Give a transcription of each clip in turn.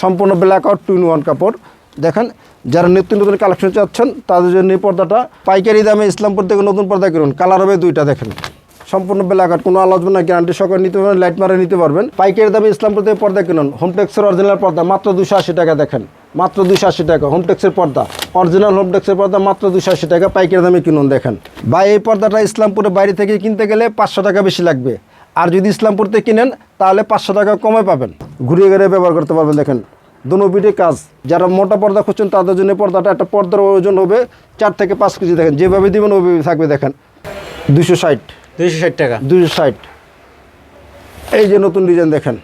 সম্পূর্ণ black out two in one কাপড়। দেখেন, যারা নিত্য নতুন কালেকশন চাচ্ছেন, তাদের জন্য এই পর্দাটা পাইকারি দামে ইসলামপুর থেকে নতুন পর্দা কিনুন। কালার হবে দুইটা, দেখেন। সম্পূর্ণ ব্ল্যাক আউট কোনো আলোচনা না গ্যারান্টি সহকারে নিতে পারবেন লাইট মারে নিতে পারবেন। পাইকারি দামে ইসলামপুর থেকে পর্দা কিনুন। হোমটেক্সের অরিজিনাল পর্দা, মাত্র দুশো আশি টাকা, দেখেন। মাত্র দুশো আশি টাকা হোমটেক্সের পর্দা। অরিজিনাল হোমটেক্সের পর্দা, মাত্র দুশো আশি টাকা, পাইকারি দামে কিনুন, দেখেন। বা এই পর্দাটা ইসলামপুরের বাইরে থেকে কিনতে গেলে পাঁচশো টাকা বেশি লাগবে। আর যদি ইসলামপুর থেকে কিনেন তাহলে পাঁচশো টাকা কমে পাবেন। ঘুরিয়ে ঘুরিয়ে ব্যবহার করতে পারবেন দেখেন। দুনো পিঠে কাজ। যারা মোটা পর্দা খুঁজছেন তাদের জন্য পর্দাটা একটা পর্দার ওজন হবে চার থেকে পাঁচ কেজি দেখেন। যেভাবে দিবেন ওইভাবে থাকবে দেখেন। দুশো ষাট। দুইশো ষাট টাকা। দুশো ষাট। এই যে নতুন ডিজাইন দেখেন।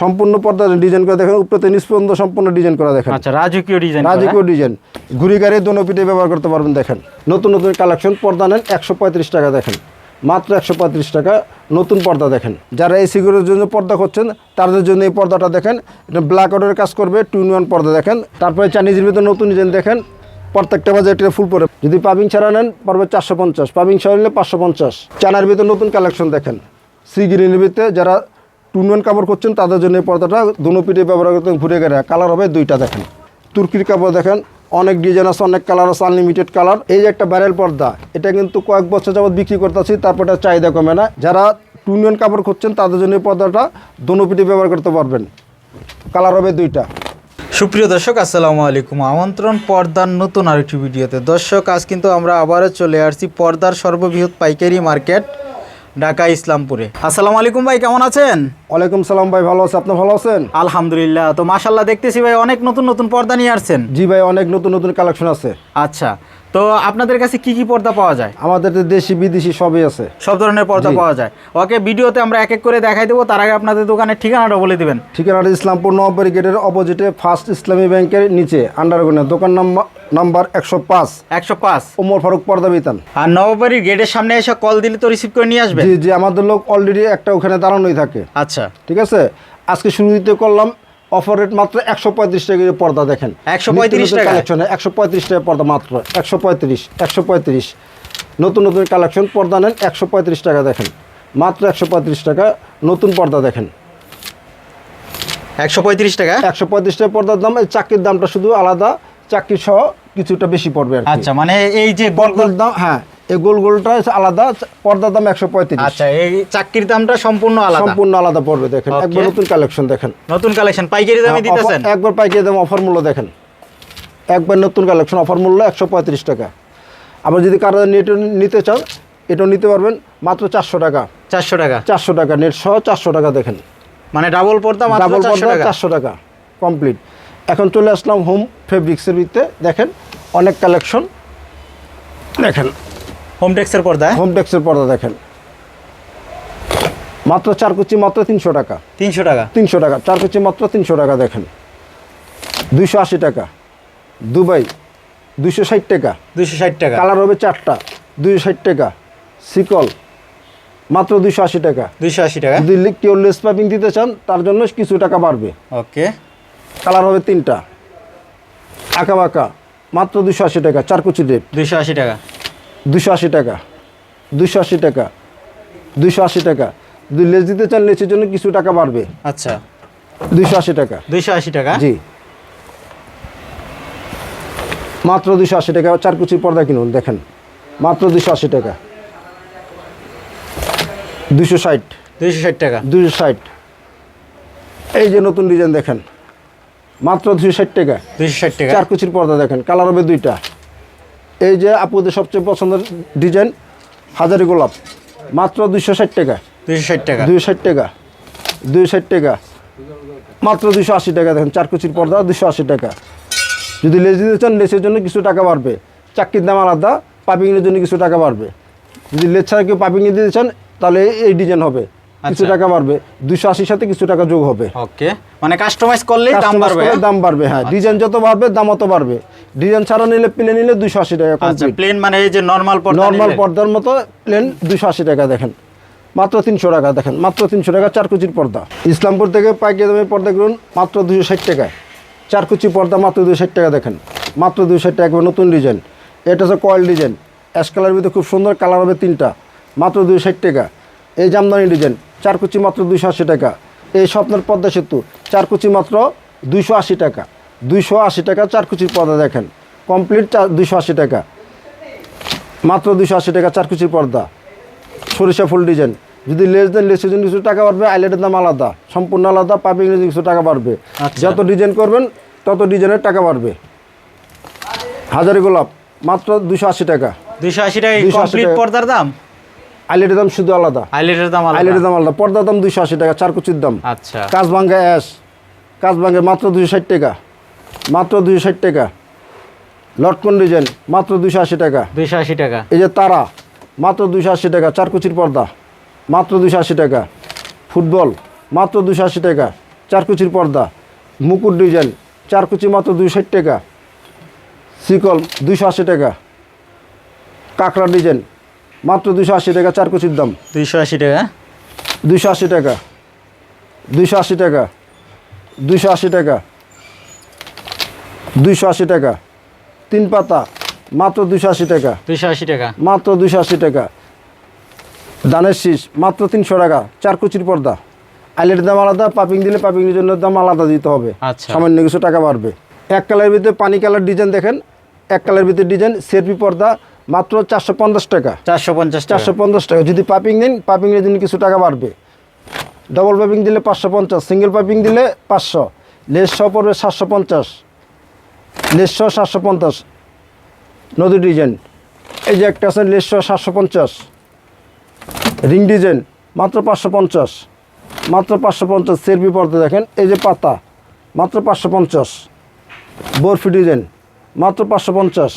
সম্পূর্ণ পর্দা ডিজাইন করা দেখেন উপরে নিচ পর্যন্ত সম্পূর্ণ ডিজাইন করা দেখেন। আচ্ছা রাজকীয় ডিজাইন রাজকীয় ডিজাইন। ঘুরি গাড়ি দোনো পিঠে ব্যবহার করতে পারবেন দেখেন। নতুন নতুন কালেকশন পর্দা নেন একশো পঁয়ত্রিশ টাকা দেখেন। মাত্র একশো পঁয়ত্রিশ টাকা। নতুন পর্দা দেখেন। যারা এই সিকিউরের জন্য পর্দা করছেন তাদের জন্য এই পর্দাটা দেখেন। এটা ব্ল্যাক আউটের কাজ করবে টু ইন ওয়ান পর্দা দেখেন। তারপরে চাইনিজের ভিতরে নতুন ডিজাইন দেখেন। প্রত্যেকটা বাজে একটা ফুল পরে। যদি পাবিং ছাড়া নেন, পড়বে চারশো পঞ্চাশ। পাবিং ছাড়া নিলে পাঁচশো পঞ্চাশ। চানার ভিতরে নতুন কালেকশন দেখেন। সি গ্রিনের ভিতরে যারা টু টুনওয়ান কাপড় করছেন তাদের জন্য এই পর্দাটা, দুনো পিঠে ব্যবহার করতে ঘুরে গেলে কালার হবে দুইটা দেখেন। তুর্কির কাপড় দেখেন। অনেক ডিজাইন আছে, অনেক কালার আছে আনলিমিটেড কালার এই যে একটা ব্যারেল পর্দা, এটা কিন্তু কয়েক বছর যাবত বিক্রি করতেছি, তারপর এটা চাহিদা কমে না। যারা টুনিয়ন কাপড় খুঁজছেন, তাদের জন্য এই পর্দাটা দুনো পিঠে ব্যবহার করতে পারবেন। কালার হবে দুইটা। সুপ্রিয় দর্শক, আসসালামু আলাইকুম। আমন্ত্রণ পর্দার নতুন আরেকটি ভিডিওতে। দর্শক, আজ কিন্তু আমরা আবারও চলে আসছি পর্দার সর্ববৃহৎ পাইকারি মার্কেট। ঢাকা ইসলামপুরে। আসসালামু আলাইকুম ভাই কেমন আছেন? ওয়ালাইকুম সালাম ভাই ভালো আছে। আপনি ভালো আছেন? আলহামদুলিল্লাহ। তো মাশাল্লাহ দেখতেছি ভাই অনেক নতুন নতুন পর্দা নিয়ে আসছেন। জি ভাই অনেক নতুন নতুন কালেকশন আছে। আচ্ছা। তো আপনাদের কাছে কি কি পর্দা পাওয়া যায়? আমাদের তো দেশি বিদেশি সবই আছে। সব ধরনের পর্দা পাওয়া যায়। ওকে ভিডিওতে আমরা এক এক করে দেখাই দেবো। তার আগে আপনাদের দোকানের ঠিকানাটা বলে দিবেন। ঠিকানাটা ইসলামপুর নবাবাড়ি গেটের অপোজিটে ফার্স্ট ইসলামী ব্যাংকের নিচে আন্ডারগ্রাউন্ডে দোকান নাম্বার নাম্বার একশো পাঁচ। একশো পাঁচ। ওমর ফারুক পর্দা বিতান। আর নববাড়ির গেটের সামনে এসে কল দিলে তো রিসিভ করে নিয়ে আসবে জি জি আমাদের লোক অলরেডি একটা ওখানে দাঁড়ানোই থাকে। আচ্ছা। ঠিক আছে? আজকে শুরু দিতে করলাম অফার রেট মাত্র একশো পঁয়ত্রিশ টাকা পর্দা দেখেন। 135 টাকা? কালেকশন একশো পঁয়ত্রিশ টাকা পর্দা মাত্র। একশো পঁয়ত্রিশ একশো পঁয়ত্রিশ। নতুন নতুন কালেকশন পর্দা নেন একশো পঁয়ত্রিশ টাকা দেখেন। মাত্র একশো পঁয়ত্রিশ টাকা নতুন পর্দা দেখেন। একশো পঁয়ত্রিশ টাকা? একশো পঁয়ত্রিশ টাকা পর্দার দাম এই চাকরির দামটা শুধু আলাদা চাকরি সহ কিছুটা বেশি পড়বে আচ্ছা মানে এই যে পর্দার দাম হ্যাঁ এই গোল গোলটা আলাদা পর্দার দাম একশো পঁয়ত্রিশ। আচ্ছা এই চাকরির দামটা সম্পূর্ণ আলাদা? সম্পূর্ণ আলাদা পড়বে দেখেন। একবার নতুন কালেকশন দেখেন। নতুন কালেকশন পাইকারি দামে দিতেছেন? একবার পাইকারি দাম অফার মূল্য দেখেন। একবার নতুন কালেকশন অফার মূল্য একশো পঁয়ত্রিশ টাকা। আবার যদি কারও নেট নিতে চান এটাও নিতে পারবেন মাত্র চারশো টাকা। চারশো টাকা? চারশো টাকা নেট সহ চারশো টাকা দেখেন। মানে ডাবল পর্দা ডাবল পর্দা টাকা? চারশো টাকা কমপ্লিট এখন চলে আসলাম হোম ফেব্রিক্সের ভিতরে দেখেন অনেক কালেকশন। দেখেন। হোম টেক্সের পর্দা হোম টেক্সের পর্দা দেখেন। মাত্র চার কুচি মাত্র তিনশো টাকা। তিনশো টাকা? তিনশো টাকা চার কুচি মাত্র তিনশো টাকা দেখেন। দুইশো আশি টাকা। দুবাই দুইশো ষাট টাকা। দুইশো ষাট টাকা। কালার হবে চারটা দুইশো ষাট টাকা। সিকল মাত্র দুইশো আশি টাকা। দুইশো আশি টাকা। যদি কেউ লেস পাইপিং দিতে চান তার জন্য কিছু টাকা বাড়বে। ওকে। কালার হবে তিনটা। আঁকা বাঁকা মাত্র দুশো আশি টাকা চার কুচি রেট দুইশো আশি টাকা। দুশো আশি টাকা দুশো আশি টাকা দুশো আশি টাকা। যদি লেস দিতে চান লেসের জন্য কিছু টাকা বাড়বে। আচ্ছা। দুশো আশি টাকা। দুশো আশি টাকা? জি। মাত্র দুশো আশি টাকা চার কুচি পর্দা কিনুন দেখেন। মাত্র দুশো আশি টাকা। দুশো ষাট। দুশো ষাট টাকা। দুশো ষাট। এই যে নতুন ডিজাইন দেখেন। মাত্র দুশো ষাট টাকা। দুশো ষাট টাকা। চার কুচির পর্দা দেখেন কালার হবে দুইটা। এই যে আপুদের সবচেয়ে পছন্দের ডিজাইন হাজারি গোলাপ মাত্র দুশো ষাট টাকা। দুইশো ষাট টাকা। দুশো ষাট টাকা দুশো ষাট টাকা। মাত্র দুশো আশি টাকা দেখেন চার কুচির পর্দা দুশো আশি টাকা। যদি লেস দিতে চান লেসের জন্য কিছু টাকা বাড়বে। চাকরির দাম আলাদা পাপিংয়ের জন্য কিছু টাকা বাড়বে। যদি লেস ছাড়া কেউ পাপিংয়ে দিতে চান তাহলে এই ডিজাইন হবে। কিছু আচ্ছা। টাকা বাড়বে। দুশো আশির সাথে কিছু টাকা যোগ হবে। ওকে। মানে কাস্টমাইজ করলেই দাম বাড়বে দাম বাড়বে হ্যাঁ। ডিজাইন যত বাড়বে দাম অত বাড়বে। ডিজাইন ছাড়া নিলে প্লে নিলে দুশো আশি টাকা আচ্ছা প্লেন মানে এই যে নর্মাল পর্দা নর্মাল পর্দার মতো প্লেন দুশো আশি টাকা দেখেন। মাত্র তিনশো টাকা দেখেন। মাত্র তিনশো টাকা চার কুচির পর্দা। ইসলামপুর থেকে পাইকারি দামে পর্দা কিনুন মাত্র দুশো ষাট টাকায়। চার কুচি পর্দা মাত্র দুশো ষাট টাকা দেখেন। মাত্র দুশো ষাট টাকা নতুন ডিজাইন এটা হচ্ছে কয়েল ডিজাইন অ্যাশ কালার ভিতরে খুব সুন্দর কালার হবে তিনটা। মাত্র দুশো ষাট টাকা। এই জামদানি ডিজাইন চার কুচি মাত্র দুশো আশি টাকা। এই স্বপ্নের পদ্মা সেতু চার কুচি মাত্র দুইশো আশি টাকা। দুইশো আশি টাকা চার কুচির পর্দা দেখেন। কমপ্লিট চার দুইশো আশি টাকা। মাত্র দুইশো আশি টাকা চার কুচির পর্দা। সরিষা ফুল ডিজাইন। যদি লেস দেন লেসের জন্য কিছু টাকা বাড়বে আইলেটের দাম আলাদা। সম্পূর্ণ আলাদা পাইপিং কিছু টাকা বাড়বে। আচ্ছা। যত ডিজাইন করবেন তত ডিজাইনের টাকা বাড়বে। হাজারি গোলাপ মাত্র দুশো আশি টাকা। দুইশো আশি টাকা 280 কমপ্লিট টাকা। পর্দার দাম? আইলেটের দাম শুধু আলাদা। হাইলাইটের দাম আলাদা? আইলেটের দাম আলাদা। পর্দার দাম দুশো আশি টাকা চার কুচির দাম। আচ্ছা। কাজ ভাঙ্গা অ্যাশ কাজ ভাঙ্গে মাত্র দুশো ষাট টাকা। মাত্র দুশো ষাট টাকা। লটকন ডিজাইন মাত্র দুশো আশি টাকা। দুইশো আশি টাকা। এই যে তারা মাত্র দুশো আশি টাকা। চার কুচির পর্দা মাত্র দুশো আশি টাকা। ফুটবল মাত্র দুশো আশি টাকা। চার কুচির পর্দা মুকুট ডিজাইন চার কুচি মাত্র দুশো ষাট টাকা। শিকল দুশো আশি টাকা। কাঁকড়া ডিজাইন মাত্র দুশো আশি টাকা চার কুচির দাম। দুইশো আশি টাকা? দুশো আশি টাকা। দুশো আশি টাকা। দুশো আশি টাকা। দুইশো আশি টাকা। তিন পাতা মাত্র দুশো আশি টাকা। দুইশো আশি টাকা? মাত্র দুশো আশি টাকা। ধানের শীষ মাত্র তিনশো টাকা চার কুচির পর্দা। আইলের দাম আলাদা পাপিং দিলে পাপিংয়ের জন্য দাম আলাদা দিতে হবে। আচ্ছা। সামান্য কিছু টাকা বাড়বে। এক কালারের ভিতরে পানি কালার ডিজাইন দেখেন। এক কালারের ভিতরে ডিজাইন সেরপি পর্দা মাত্র চারশো পঞ্চাশ টাকা। চারশো পঞ্চাশ চারশো পঞ্চাশ টাকা। যদি পাইপিং দেন পাইপিংয়ের জন্য কিছু টাকা বাড়বে। ডবল পাইপিং দিলে পাঁচশো পঞ্চাশ সিঙ্গেল পাইপিং দিলে পাঁচশো লেস সহ পড়বে সাতশো পঞ্চাশ লেস সহ সাতশো পঞ্চাশ নদী ডিজাইন। এই যে একটা আছে লেস সহ সাতশো পঞ্চাশ রিং ডিজাইন মাত্র পাঁচশো পঞ্চাশ মাত্র পাঁচশো পঞ্চাশ সেরপি পড়তে দেখেন। এই যে পাতা মাত্র পাঁচশো পঞ্চাশ বরফি ডিজাইন মাত্র পাঁচশো পঞ্চাশ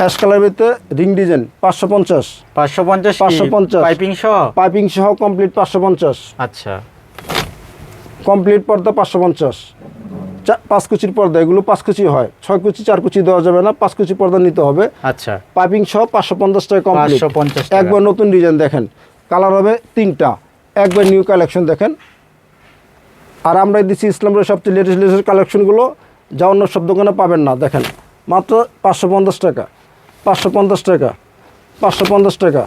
অ্যাশ কালার ভিতরে রিং ডিজাইন পাঁচশো পঞ্চাশ। পাঁচশো পঞ্চাশ 550 পাইপিং সহ? পাইপিং সহ কমপ্লিট পাঁচশো পঞ্চাশ। আচ্ছা। কমপ্লিট পর্দা পাঁচশো পঞ্চাশ। পাঁচ কুচির পর্দা এগুলো পাঁচ কুচি হয়। ছয় কুচি চার কুচি দেওয়া যাবে না পাঁচ কুচি পর্দা নিতে হবে। আচ্ছা। পাইপিং সহ পাঁচশো পঞ্চাশ টাকা কমপ্লিট 550 টাকা। একবার নতুন ডিজাইন দেখেন। কালার হবে তিনটা। একবার নিউ কালেকশন দেখেন। আর আমরা দিচ্ছি ইসলামের সবচেয়ে লেটেস্ট লেটেস্ট কালেকশনগুলো যা অন্য সব দোকানে পাবেন না দেখেন। মাত্র পাঁচশো পঞ্চাশ টাকা। পাঁচশো পঞ্চাশ টাকা। পাঁচশো পঞ্চাশ টাকা।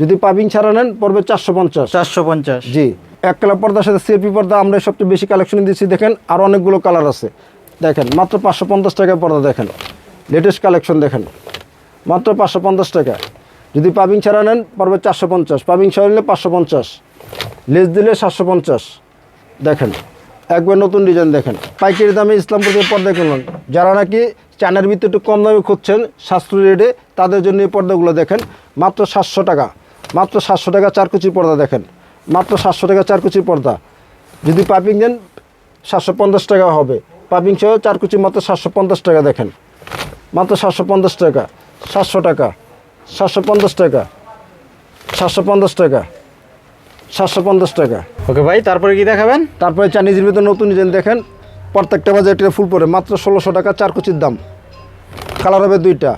যদি পাইপিং ছাড়া নেন পড়বে চারশো পঞ্চাশ। চারশো পঞ্চাশ। জি এক কালার পর্দার সাথে সিএপি পর্দা আমরা সবচেয়ে বেশি কালেকশন দিচ্ছি দেখেন আর অনেকগুলো কালার আছে। দেখেন মাত্র পাঁচশো পঞ্চাশ টাকা পর্দা দেখেন। লেটেস্ট কালেকশন দেখেন। মাত্র পাঁচশো পঞ্চাশ টাকা। যদি পাবিং ছাড়া নেন পড়বে চারশো পঞ্চাশ। পাবিং ছাড়া নিলে পাঁচশো পঞ্চাশ। লেস দিলে সাতশো পঞ্চাশ। দেখেন একবার নতুন ডিজাইন দেখেন। পাইকারি দামে ইসলামপুর থেকে পর্দা কিনুন। যারা নাকি চায়নার ভিতরে একটু কম দামে খুঁজছেন সাশ্রয়ী রেটে তাদের জন্য এই পর্দাগুলো দেখেন মাত্র সাতশো টাকা মাত্র সাতশো টাকা চার কুচি পর্দা দেখেন মাত্র সাতশো টাকা চার কুচি পর্দা। যদি পাইপিং দেন সাতশো পঞ্চাশ টাকা হবে। পাইপিং সহ চার কুচি মাত্র সাতশো পঞ্চাশ টাকা দেখেন মাত্র সাতশো পঞ্চাশ টাকা সাতশো টাকা সাতশো পঞ্চাশ টাকা সাতশো পঞ্চাশ টাকা সাতশো পঞ্চাশ টাকা। ওকে ভাই তারপরে কি দেখাবেন? তারপরে চাইনিজের ভিতরে নতুন ডিজাইন দেখেন প্রত্যেকটা বাজার ফুল পরে মাত্র ষোলোশো টাকা চার কুচির দাম। কালার হবে দুইটা।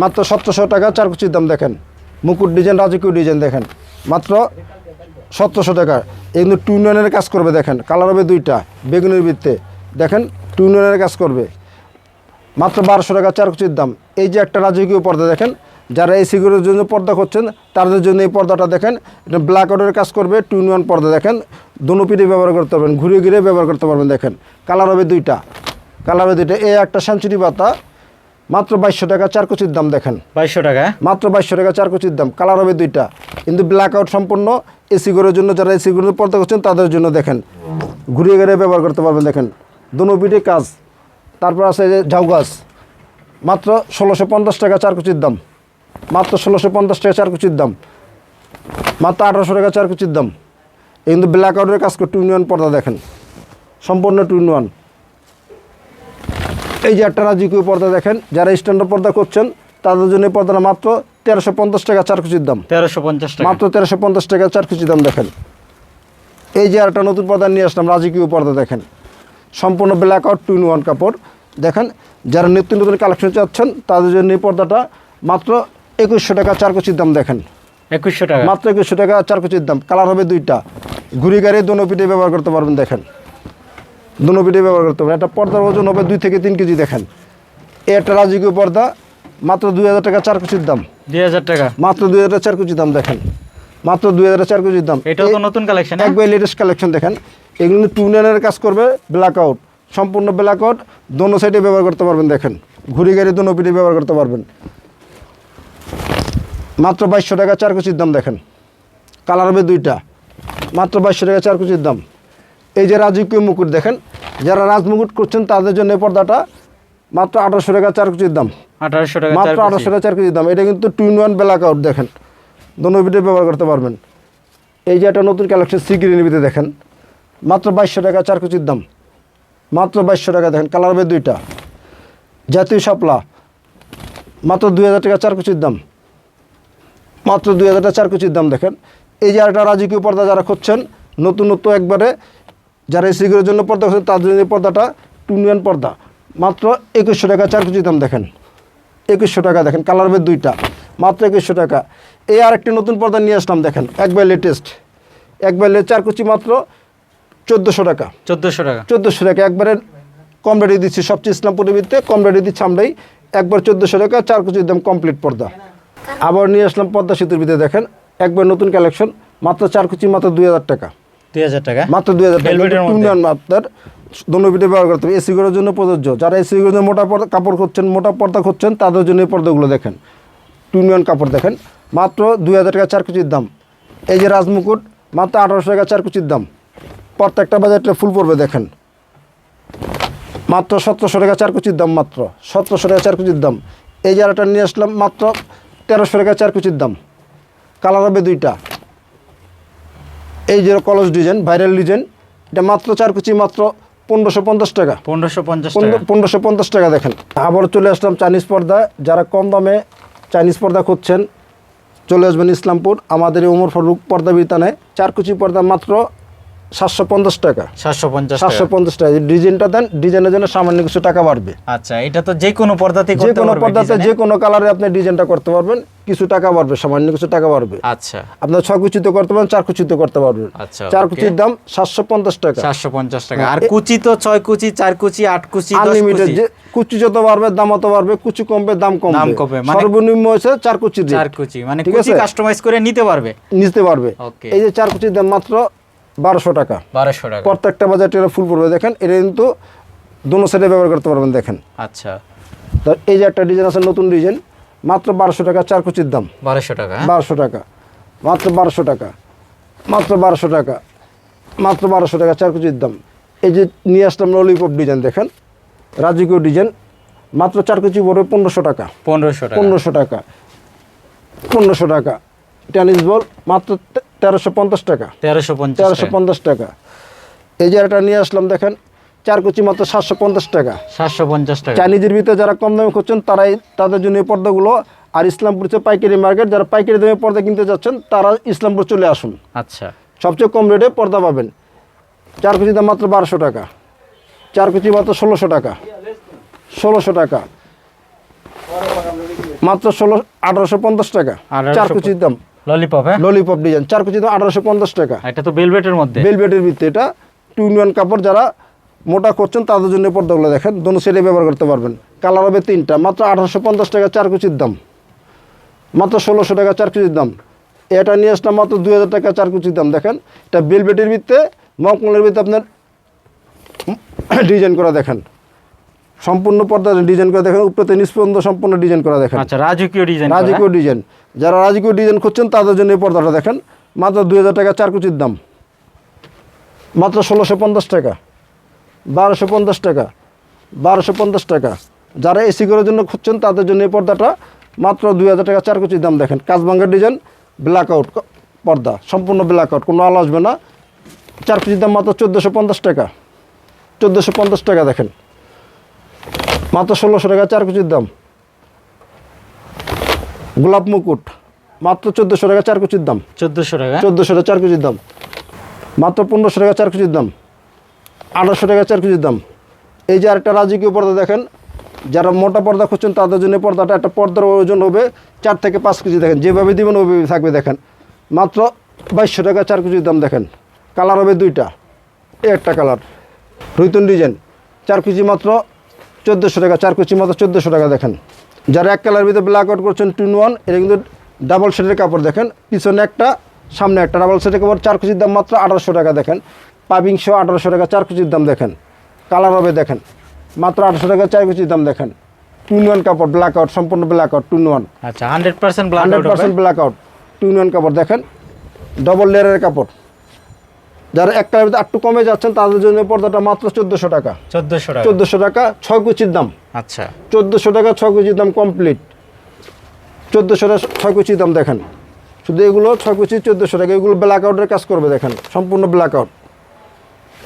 মাত্র সতেরোশো টাকা, চার কুচির দাম দেখেন। মুকুট ডিজাইন, রাজকীয় ডিজাইন দেখেন। মাত্র সতেরোশো টাকা। এগুলো টুইনের কাজ করবে দেখেন। কালার হবে দুইটা, বেগুনের ভিত্তে দেখেন টুইনের কাজ করবে। মাত্র বারোশো টাকা, চার কুচির দাম। এই যে একটা রাজকীয় পর্দা দেখেন, যারা এই সিকিউরিটির জন্য পর্দা করছেন তাদের জন্য এই পর্দাটা দেখেন। এটা ব্ল্যাক আউটের কাজ করবে টু ইন ওয়ান পর্দা দেখেন। দোনো পিঠে ব্যবহার করতে পারবেন, ঘুরে ঘুরে ব্যবহার করতে পারবেন দেখেন। কালার হবে দুইটা। কালার হবে দুইটা। এই একটা সেঞ্চুরি পাতা মাত্র বাইশশো টাকা চার কুচির দাম দেখেন। বাইশশো টাকা? মাত্র বাইশশো টাকা চার কুচির দাম। কালার হবে দুইটা। কিন্তু ব্ল্যাক আউট সম্পূর্ণ এসি ঘরের জন্য যারা এসি ঘরের পর্দা করছেন তাদের জন্য দেখেন। ঘুরিয়ে ঘুরিয়ে ব্যবহার করতে পারবেন দেখেন। দোনো পিঠে কাজ। তারপর আছে যে ঝাউ গাছ। মাত্র ষোলোশো পঞ্চাশ টাকা চার কুচির দাম। মাত্র ষোলোশো পঞ্চাশ টাকা চার কুচির দাম। মাত্র আঠারোশো টাকা চার কুচির দাম। এই কিন্তু ব্ল্যাক আউটের কাজ করে টু ইন ওয়ান পর্দা দেখেন। সম্পূর্ণ টু ইন ওয়ান এই যে একটা রাজকীয় পর্দা দেখেন যারা স্ট্যান্ডার্ড পর্দা করছেন তাদের জন্য এই পর্দাটা মাত্র তেরোশো পঞ্চাশ টাকা চার কুচির দাম। তেরোশো পঞ্চাশ মাত্র তেরোশো পঞ্চাশ টাকা চার কুচি দাম দেখেন। এই যে একটা নতুন পর্দা নিয়ে আসলাম রাজকীয় পর্দা দেখেন। সম্পূর্ণ black out two in one কাপড়। দেখেন যারা নিত্য নতুন কালেকশন চাচ্ছেন তাদের জন্য এই পর্দাটা মাত্র একুশশো টাকা চার কুচির দাম দেখেন। একুশশো টাকা। মাত্র একুশশো টাকা চার কুচির দাম। কালার হবে দুইটা। ঘুরি গাড়ি দোনো পিঠে ব্যবহার করতে পারবেন দেখেন। দোনো পিঠে ব্যবহার করতে পারবেন একটা পর্দার ওজন হবে দুই থেকে তিন কেজি দেখেন। একটা রাজকীয় পর্দা মাত্র দুই হাজার টাকা চার কুচির দাম। দুই হাজার টাকা? মাত্র দুই হাজার চার কুচি দাম দেখেন। মাত্র দুই হাজার চার কুচির দাম। এটা তো নতুন কালেকশন একবার লেটেস্ট কালেকশন দেখেন। এগুলো টুনানের কাজ করবে ব্ল্যাক আউট সম্পূর্ণ ব্ল্যাক আউট দোনো সাইডে ব্যবহার করতে পারবেন দেখেন। ঘুরি গাড়ি দোনো পিঠে ব্যবহার করতে পারবেন। মাত্র বাইশশো টাকা চার কুচির দাম দেখেন। কালার হবে দুইটা। মাত্র বাইশশো টাকা চার কুচির দাম। এই যে রাজকীয় মুকুট দেখেন যারা রাজমুকুট করছেন তাদের জন্য এই পর্দাটা মাত্র আঠারোশো টাকা চার কুচির দাম। আঠারোশো টাকা মাত্র আঠারোশো টাকা চার কেজি দাম। এটা কিন্তু two in one black out দেখেন। দোনো পিঠে ব্যবহার করতে পারবেন। এই যে একটা নতুন কালেকশন সিকিরি নিবিতে দেখেন মাত্র বাইশশো টাকা চার কুচির দাম। মাত্র বাইশশো টাকা দেখেন কালার হবে দুইটা। জাতীয় শাপলা মাত্র দুই হাজার টাকা চার কুচির দাম। মাত্র দুই হাজার টাকা চার কুচির দাম দেখেন। এই যে একটা রাজকীয় পর্দা যারা খুঁজছেন নতুন নতুন একবারে যারা সিকিরের জন্য পর্দা খুঁজছেন তাদের জন্য পর্দাটা টু ইন পর্দা। মাত্র একুশশো টাকা চার কুচির দাম দেখেন। একুশশো টাকা দেখেন কালার হবে দুইটা। মাত্র একুশশো টাকা। এই আর একটি নতুন পর্দা নিয়ে আসলাম দেখেন এক একবার লেটেস্ট এক একবার চার কুচি মাত্র চোদ্দোশো টাকা। চোদ্দোশো টাকা। চোদ্দোশো টাকা একবারে কম রেটে দিচ্ছি। সবচেয়ে ইসলামপুরের ভিত্তিতে কম রেটে দিচ্ছি আমরাই। একবার চোদ্দোশো টাকা চার কুচির দাম কমপ্লিট পর্দা। আবার নিয়ে আসলাম পদ্মা সেতুর ভিতরে দেখেন একবার নতুন কালেকশন মাত্র চার কুচি মাত্র দুই হাজার টাকা। দুই হাজার টাকা। মাত্র দুই হাজার টাকা। আপনার ব্যবহার করতে হবে। এসি করার জন্য প্রযোজ্য। যারা এসি করার জন্য মোটা পর্দা কাপড় খুঁজছেন মোটা পর্দা খুঁজছেন তাদের জন্য এই পর্দাগুলো দেখেন। টুনিয়ন কাপড় দেখেন। মাত্র দুই হাজার টাকা চার কুচির দাম। এই যে রাজমুকুট মাত্র আঠারোশো টাকা চার কুচির দাম। প্রত্যেকটা বাজারটা ফুল পড়বে দেখেন। মাত্র সতেরোশো টাকা চার কুচির দাম মাত্র। সতেরোশো টাকা চার কুচির দাম। এই যে আরেকটা নিয়ে আসলাম মাত্র তেরোশো টাকা চার কুচির দাম। কালার হবে দুইটা। এই যে কলস ডিজাইন ভাইরাল ডিজাইন এটা মাত্র চার কুচি মাত্র পনেরোশো পঞ্চাশ টাকা। পনেরোশো পঞ্চাশ টাকা। পনেরোশো পঞ্চাশ টাকা দেখেন। আবার চলে আসলাম চাইনিজ পর্দা। যারা কম দামে চাইনিজ পর্দা খুঁজছেন চলে আসবেন ইসলামপুর। আমাদের উমর ফারুক পর্দা বিতানে। চার কুচি পর্দা মাত্র সাতশো পঞ্চাশ টাকা। সাতশো পঞ্চাশ সাতশো পঞ্চাশ টাকা। ডিজাইনটা দেন ডিজাইনের জন্য সামান্য কিছু টাকা বাড়বে। আচ্ছা এটা তো যে কোনো পর্দাতে যে কোনো পর্দাতে যে কোনো কালারে আপনি ডিজাইনটা করতে পারবেন কিছু টাকা বাড়বে সামান্য কিছু টাকা বাড়বে। আচ্ছা। আপনার ছয় কুচিতে করতে পারবেন চার কুচিতে করতে পারবেন। আচ্ছা, চার কুচির দাম সাতশো পঞ্চাশ টাকা। সাতশো পঞ্চাশ টাকা। আর কুচি তো ছয় কুচি চার কুচি আট কুচি আনলিমিটেড যে কুচি যত বাড়বে দাম অত বাড়বে কুচি কমবে দাম কমবে। দাম কমবে, মানে- সর্বনিম্ন হচ্ছে চার কুচি চার কুচি মানে কুচি কাস্টমাইজ করে নিতে পারবে? নিতে পারবে। এই যে চার কুচির দাম মাত্র বারোশো টাকা। বারোশো টাকা। প্রত্যেকটা বাজার ফুল পড়বে। দেখেন এটা কিন্তু দোনো সাইডে ব্যবহার করতে পারবেন দেখেন। আচ্ছা। তো এই যে একটা ডিজাইন আছে নতুন ডিজাইন মাত্র বারোশো টাকা চার কুচির দাম। বারোশো টাকা হ্যাঁ? বারোশো টাকা। মাত্র বারোশো টাকা। মাত্র বারোশো টাকা। মাত্র বারোশো টাকা চার কুচির দাম। এই যে নিয়ে আসলাম ললিপপ ডিজাইন দেখেন। রাজকীয় ডিজাইন মাত্র চার কুচি পড়বে পনেরোশো টাকা। পনেরোশো টাকা। পনেরোশো টাকা। পনেরোশো টাকা। টেনিস বল মাত্র তেরোশো পঞ্চাশ টাকা। তেরোশো পঞ্চাশ তেরোশো পঞ্চাশ টাকা। এই যে একটা নিয়ে আসলাম দেখেন চার কুচি মাত্র সাতশো পঞ্চাশ টাকা। সাতশো পঞ্চাশ টাকা। চাইনিজের ভিতরে যারা কম দামে খুঁজছেন তারাই তাদের জন্য এই পর্দাগুলো। আর ইসলামপুর পাইকারি মার্কেট। যারা পাইকারি দামে পর্দা কিনতে যাচ্ছেন তারা ইসলামপুর চলে আসুন। আচ্ছা। সবচেয়ে কম রেটে পর্দা পাবেন। চার কুচি দাম মাত্র বারোশো টাকা। চার কুচি মাত্র ষোলোশো টাকা। ষোলোশো টাকা। মাত্র ষোলো আঠারোশো পঞ্চাশ টাকা। 1850 চার কুচির দাম। ললিপপ হ্যাঁ? ললিপপ ডিজাইন চার কুচি দাম আঠারোশো পঞ্চাশ টাকা। এটা তো বেলভেটের মধ্যে? বেলভেটের ভিত্তি এটা টু ইন কাপড় যারা মোটা করছেন তাদের জন্য পর্দাগুলো দেখেন দোনো সাইডে ব্যবহার করতে পারবেন। কালার হবে তিনটা মাত্র আঠারোশো পঞ্চাশ টাকা চার কুচির দাম। মাত্র ষোলোশো টাকা চার কুচির দাম। এটা নিয়ে আসলাম মাত্র দুই হাজার টাকা চার কুচির দাম দেখেন। এটা বেলভেটের ভিত্তে মকমলের ভিত্তে আপনার ডিজাইন করা দেখেন। সম্পূর্ণ পর্দা ডিজাইন করা দেখেন উপরে নিচ পর্যন্ত সম্পূর্ণ ডিজাইন করা দেখেন। আচ্ছা রাজকীয় ডিজাইন রাজকীয় ডিজাইন যারা রাজকীয় ডিজাইন খুঁজছেন তাদের জন্য এই পর্দাটা দেখেন। মাত্র দুই হাজার টাকা চার কুচির দাম। মাত্র ষোলোশো পঞ্চাশ টাকা। বারোশো পঞ্চাশ টাকা। বারোশো পঞ্চাশ টাকা। যারা এসি করার জন্য খুঁজছেন তাদের জন্য এই পর্দাটা মাত্র দুই হাজার টাকা চার কুচির দাম দেখেন। কাজবাঙ্গার ডিজাইন ব্ল্যাক আউট পর্দা সম্পূর্ণ ব্ল্যাক আউট কোনো আলো আসবে না। চার কুচির দাম মাত্র চোদ্দোশো পঞ্চাশ টাকা। চোদ্দোশো পঞ্চাশ টাকা দেখেন। মাত্র ষোলোশো টাকা চার কুচির দাম। গোলাপ মুকুট মাত্র চোদ্দোশো টাকা চার কুচির দাম। চোদ্দশো টাকা? চোদ্দোশো টাকা চার কেজির দাম। মাত্র পনেরোশো টাকা চার কেজির দাম। আঠারোশো টাকা চার কেজির দাম। এই যে আরেকটা রাজকীয় পর্দা দেখেন যারা মোটা পর্দা খুঁজছেন তাদের জন্য পর্দাটা একটা পর্দার ওজন হবে চার থেকে পাঁচ কেজি দেখেন। যেভাবে দিবেন ওইভাবে থাকবে দেখেন। মাত্র বাইশশো টাকা চার কেজির দাম দেখেন। কালার হবে দুইটা। এই একটা কালার। রুইতুন ডিজাইন। চার কেজি মাত্র চোদ্দোশো টাকা চার কেজি মাত্র চোদ্দোশো টাকা দেখেন। যারা এক কালার ভিতরে ব্ল্যাক আউট করছেন টুন ওয়ান এটা কিন্তু ডাবল শেডের কাপড় দেখেন। পিছনে একটা সামনে একটা ডাবল শেডের কাপড় চার কেজির দাম মাত্র আঠারোশো টাকা দেখেন। পাবিংশো আঠারোশো টাকা চার কুচির দাম দেখেন। কালার হবে দেখেন মাত্র আঠারোশো টাকা চার কুচির দাম দেখেন। টুন ওয়ান কাপড় ব্ল্যাক আউট সম্পূর্ণ black out two in one আচ্ছা hundred percent hundred percent black out two in one কাপড় দেখেন। ডবল লেয়ারের কাপড়। যারা এক কালার একটু কমে যাচ্ছেন তাদের জন্য পর্দাটা মাত্র চোদ্দোশো টাকা। চোদ্দোশো টাকা। চোদ্দোশো টাকা ছয় কুচির দাম। আচ্ছা। চোদ্দোশো টাকা ছয় কুচির দাম কমপ্লিট। চোদ্দোশো টাকা ছয় কুচির দাম দেখেন। শুধু এগুলো ছয় কুচি চোদ্দোশো টাকা। এগুলো ব্ল্যাক আউটের কাজ করবে দেখেন। সম্পূর্ণ ব্ল্যাক আউট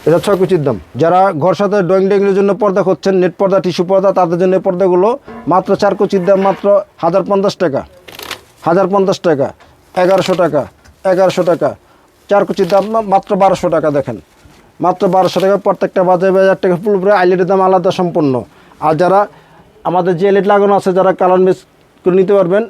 এটা ছয় কুচির দাম। যারা ঘর সাথে ড্রয়িং ডেঙ্গের জন্য পর্দা করছেন নেট পর্দা টিস্যু পর্দা তাদের জন্য পর্দাগুলো মাত্র চার কুচির দাম মাত্র হাজার পঞ্চাশ টাকা। হাজার পঞ্চাশ টাকা এগারোশো টাকা এগারোশো টাকা। চার কুচির দাম মাত্র বারোশো টাকা দেখেন। মাত্র বারোশো টাকা প্রত্যেকটা বাজার বাজার টাকা পুরোপুরি আইলেটের দাম আলাদা সম্পূর্ণ। আর যারা আমাদের যে এলিট লাগানো আছে যারা কালার মিস করে নিতে পারবেন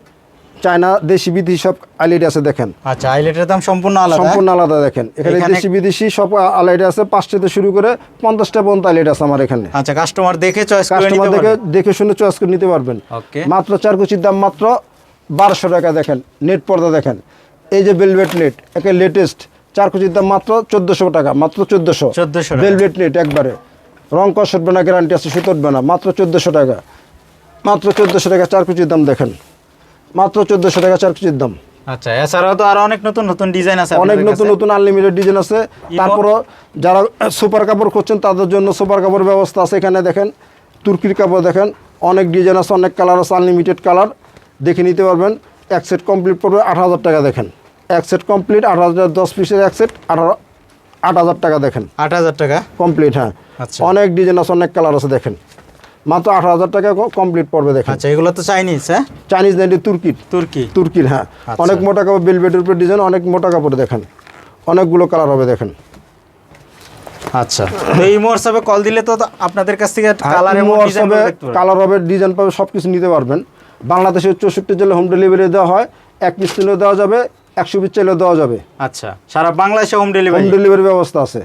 চায়না দেশি বিদেশি সব আইলেট আছে দেখেন। আচ্ছা আইলেটের দাম সম্পূর্ণ আলাদা সম্পূর্ণ আলাদা দেখেন। এখানে দেশি বিদেশি সব আইলেট আছে পাঁচটা থেকে শুরু করে পঞ্চাশটা পর্যন্ত আইলেট আছে আমার এখানে। আচ্ছা কাস্টমার দেখে চয়েস কাস্টমার দেখে দেখে শুনে চয়েস করে নিতে পারবেন। ওকে মাত্র চার কুচির দাম মাত্র বারোশো টাকা দেখেন। নেট পর্দা দেখেন। এই যে বেলভেট নেট একে লেটেস্ট চার কুচির দাম মাত্র চোদ্দোশো টাকা মাত্র চোদ্দোশো। 1400 টাকা। বেলভেট নেট একবারে। রং কষ উঠবে না গ্যারান্টি আছে সুতো উঠবে না মাত্র চোদ্দোশো টাকা। মাত্র চোদ্দোশো টাকা চার কুচির দাম দেখেন। মাত্র চোদ্দোশো টাকা চার কুচির দাম। আচ্ছা এছাড়াও তো আরও অনেক নতুন নতুন ডিজাইন আছে অনেক নতুন নতুন আনলিমিটেড ডিজাইন আছে। তারপরও যারা সুপার কাপড় খুঁজছেন তাদের জন্য সুপার কাপড় ব্যবস্থা আছে। এখানে দেখেন তুর্কির কাপড় দেখেন অনেক ডিজাইন আছে অনেক কালার আছে আনলিমিটেড কালার দেখে নিতে পারবেন। এক সেট কমপ্লিট পড়বে আট হাজার টাকা দেখেন। এক সেট কমপ্লিট আট হাজার দশ পিসের এক সেট আঠারো আট হাজার টাকা দেখেন। আট হাজার টাকা? কমপ্লিট হ্যাঁ। আচ্ছা। অনেক ডিজাইন আছে অনেক কালার আছে দেখেন। মাত্র আট হাজার টাকা কমপ্লিট পড়বে দেখেন। আচ্ছা এগুলো তো চাইনিজ হ্যাঁ? চাইনিজ নাইটি তুর্কির তুর্কি তুর্কির হ্যাঁ। আচ্ছা। অনেক মোটা কাপড় বেলভেটের উপর ডিজাইন অনেক মোটা কাপড় দেখেন। অনেকগুলো কালার হবে দেখেন। আচ্ছা। তো এই হোয়াটসঅ্যাপে কল দিলে তো আপনাদের কাছ থেকে কালার এবং ডিজাইন কালার হবে ডিজাইন পাবে সব কিছু নিতে পারবেন। বাংলাদেশের চৌষট্টি জেলায় হোম ডেলিভারি দেওয়া হয় এক পিস দেওয়া যাবে একশো পিস চাইলেও দেওয়া যাবে। আচ্ছা সারা বাংলাদেশে home delivery home delivery delivery ব্যবস্থা আছে।